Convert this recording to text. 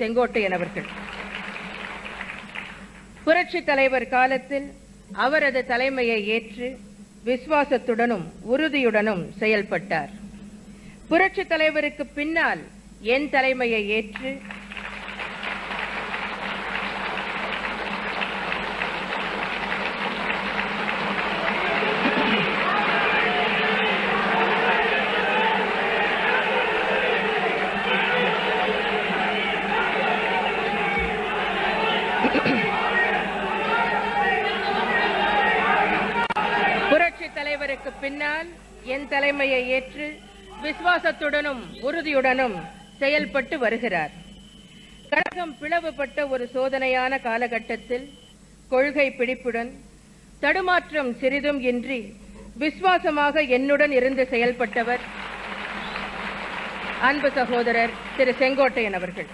செங்கோட்டையன் அவர்கள் புரட்சி தலைவர் காலத்தில் அவரது தலைமையை ஏற்று விசுவாசத்துடனும் உறுதியுடனும் செயல்பட்டார். புரட்சி தலைவருக்கு பின்னால் என் தலைமையை ஏற்று புரட்சி தலைவருக்கு பின்னால் என் தலைமையை ஏற்று விசுவாசத்துடனும் உறுதியுடனும் செயல்பட்டு வருகிறார். கழகம் பிளவுபட்ட ஒரு சோதனையான காலகட்டத்தில் கொள்கை பிடிப்புடன் தடுமாற்றம் சிறிதும் இன்றி விசுவாசமாக என்னுடன் இருந்து செயல்பட்டவர் அன்பு சகோதரர் திரு செங்கோட்டையன் அவர்கள்.